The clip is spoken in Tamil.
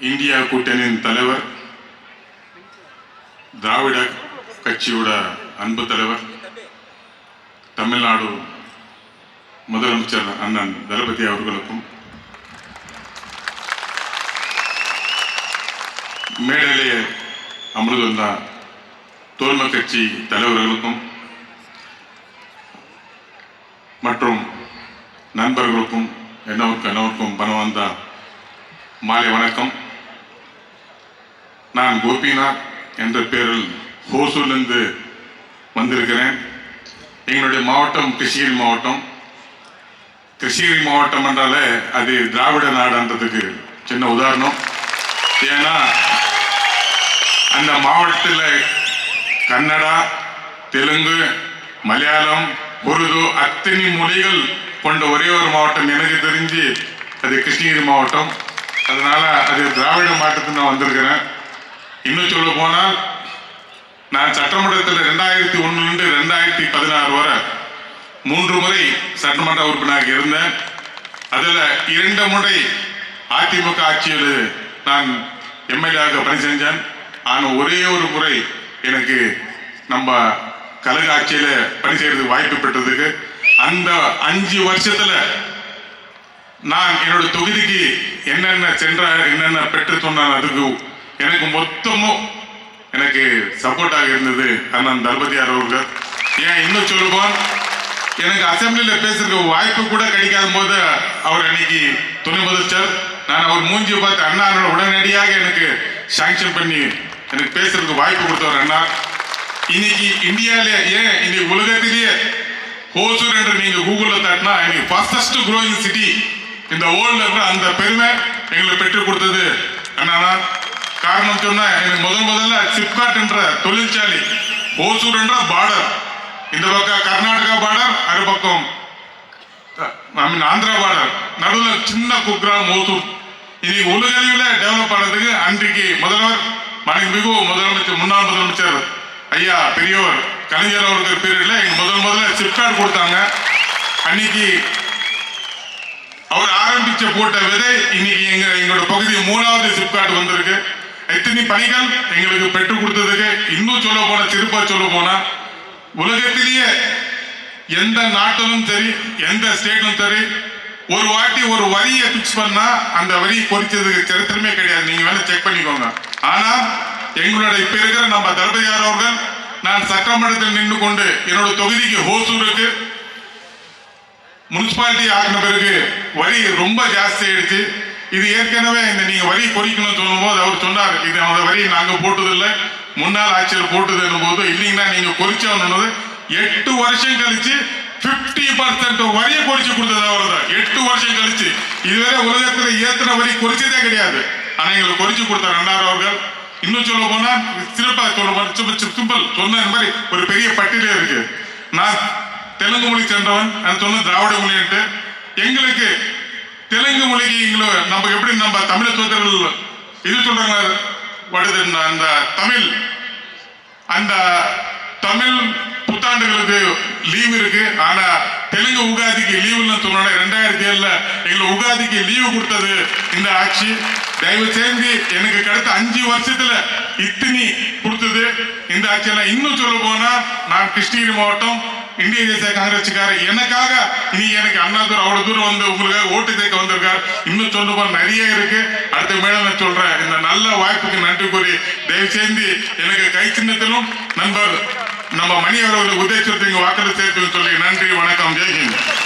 இந்தியா கூட்டணியின் தலைவர் திராவிட கட்சியோட அன்பு தலைவர் தமிழ்நாடு முதலமைச்சர் அண்ணன் தளபதி அவர்களுக்கும் மேடையிலே அமர்ந்துள்ள தோல்மை கட்சி தலைவர்களுக்கும் மற்றும் நண்பர்களுக்கும் என்னவருக்கும் என்னவருக்கும் வந்த மாலை வணக்கம். நான் கோபிநாத் என்ற பேரில் ஹோசூர்லேருந்து வந்திருக்கிறேன். எங்களுடைய மாவட்டம் கிருஷ்ணகிரி மாவட்டம். கிருஷ்ணகிரி மாவட்டம் என்றாலே அது திராவிட நாடுன்றதுக்கு சின்ன உதாரணம். ஏன்னா அந்த மாவட்டத்தில் கன்னடா தெலுங்கு மலையாளம் உருது அத்தனை மொழிகள் கொண்ட ஒரே ஒரு மாவட்டம் எனக்கு தெரிஞ்சு அது கிருஷ்ணகிரி மாவட்டம். அதனால் அது திராவிட மாவட்டத்தில் நான் வந்திருக்கிறேன். இன்னும் சொல்ல போனால் நான் சட்டமன்றத்தில் ரெண்டாயிரத்தி ஒன்றுலேருந்து ரெண்டாயிரத்தி பதினாறு வரை மூன்று முறை சட்டமன்ற உறுப்பினராக இருந்தேன். அதில் இரண்டு முறை அதிமுக ஆட்சியில் நான் எம்எல்ஏவாக பணி செஞ்சேன். ஆனால் ஒரே ஒரு முறை எனக்கு நம்ம கழக ஆட்சியில் பணி செய்கிறதுக்கு வாய்ப்பு பெற்றதுக்கு அந்த அஞ்சு வருஷத்தில் நான் என்னோட தொகுதிக்கு என்னென்ன சென்ற என்னென்ன பெற்று சொன்னான் அதுக்கு எனக்கு மொத்தமும் எனக்கு சப்போர்ட்டாக இருந்தது அண்ணன் தளபதியார் அவர்கள். ஏன் இன்னும் சொல்லுவோம்? எனக்கு அசம்பிளியில் பேசுறதுக்கு வாய்ப்பு கூட கிடைக்காத போது அவர் அன்னைக்கு துணை முதலமைச்சர் நான் அவர் மூஞ்சி பார்த்து அண்ணா உடனடியாக எனக்கு சாங்ஷன் பண்ணி எனக்கு பேசுறதுக்கு வாய்ப்பு கொடுத்தவர் அண்ணா. இன்னைக்கு இந்தியாவில ஏன் இன்னைக்கு உலகத்திலேயே ஹோசூர் என்று நீங்க கூகுள்ல தட்டினா இன்னைக்கு ஃபாஸ்டஸ்ட் குரோயிங் சிட்டி இந்த வேர்ல்ட்ல அந்த பெருமை எங்களுக்கு பெற்றுக் கொடுத்தது அண்ணா காரணம் சொன்னா எனக்கு முதல் முதல்ல சிப்காட் என்ற தொழிற்சாலை ஓசூர் என்ற பார்டர் இந்த பக்கம் கர்நாடகா பார்டர் அது பக்கம் ஐ மீன் ஆந்திரா பார்டர் நடுவில் சின்ன குக்கிராம் ஓசூர். இது உலகளவில் டெவலப் ஆனதுக்கு அன்றைக்கு முதல்வர் மிகு முதலமைச்சர் முன்னாள் முதலமைச்சர் ஐயா பெரியவர் கலைஞர் அவர்கள் பீரியட்ல எங்க முதல் முதல்ல சிப்காட் கொடுத்தாங்க. அன்னைக்கு அவர் ஆரம்பிச்ச போட்ட விதை இன்னைக்கு எங்க எங்களோட பகுதி மூணாவது சிப்காட் வந்திருக்கு. எத்தனை பணிகள் எங்களுக்கு பெற்றுக் கொடுத்ததுக்கு இன்னும் சொல்ல போனா திருப்ப சொல்ல போனா உலகத்திலேயே எந்த நாட்டிலும் சரி எந்த ஸ்டேட்லும் சரி ஒரு வாட்டி ஒரு வரியை பிக்ஸ் பண்ணா அந்த வரி குறிச்சதுக்கு சரித்திரமே கிடையாது. நீங்க வேணா செக் பண்ணிக்கோங்க. ஆனா எங்களோட இப்ப இருக்கிற நம்ம தளபதியார் அவர்கள் நான் சட்டமன்றத்தில் நின்று கொண்டு என்னோட தொகுதிக்கு ஹோசூருக்கு முனிசிபாலிட்டி ஆகின பிறகு வரி ரொம்ப ஜாஸ்தி ஆயிடுச்சு. இது ஏற்கனவே இந்த நீங்க வரி குறைக்கணும்னு சொல்லும்போது அவர் சொன்னார் இது அந்த வரி நாங்க போட்டதில்லை. முன்னாள் ஆட்சியில் போட்டது போது இல்லைங்கன்னா நீங்க குறைச்சோன்னு எட்டு வருஷம் கழிச்சு 50% பர்சன்ட் வரியை குறைச்சு கொடுத்தது அவர் தான் எட்டு வருஷம் கழிச்சு. இதுவரை உலகத்துல ஏத்தின வரி குறைச்சதே கிடையாது. ஆனா எங்களுக்கு குறைச்சு கொடுத்த ரெண்டாயிரம் அவர்கள். இன்னும் சொல்ல போனா சிறப்பா சொல்ல போனா சிம்பிள் சொன்ன மாதிரி ஒரு பெரிய பட்டியலே இருக்கு. நான் தெலுங்கு மொழி சென்றவன் நான் சொன்ன திராவிட மொழின்ட்டு. எங்களுக்கு தெலுங்கு மொழிக்கு நம்ம எப்படி நம்ம தமிழ சோதரர்கள் இது சொல்றாங்க வருது அந்த தமிழ் அந்த தமிழ் புத்தாண்டுகளுக்கு லீவ் இருக்கு. ஆனா தெலுங்கு உகாதிக்கு லீவுன்னு சொன்னோட ரெண்டாயிரத்தி ஏழுல எங்களுக்கு உகாதிக்கு லீவு கொடுத்தது இந்த ஆட்சி. தயவு செஞ்சு எனக்கு கிடைத்த அஞ்சு வருஷத்துல இத்தினி கொடுத்தது இந்த ஆட்சியெல்லாம் இன்னும் சொல்ல போனா நான் கிருஷ்ணகிரி மாவட்டம் இந்திய தேசிய காங்கிரஸ்கார எனக்காக நீ எனக்கு அண்ணா தூரம் அவ்வளவு தூரம் வந்து உங்களுக்காக ஓட்டு தேக்க வந்திருக்கார். இன்னும் சொல்ல போற நிறைய இருக்கு. அடுத்த மேல நான் சொல்றேன். இந்த நல்ல வாய்ப்புக்கு நன்றி கூறி தயவு செய்து எனக்கு கை சின்னத்திலும் நண்பர் நம்ம மணி அவர்களுக்கு உதயத்திற்கு வாக்களித்து சேர்த்து சொல்லி நன்றி வணக்கம் ஜெய்ஹிந்த்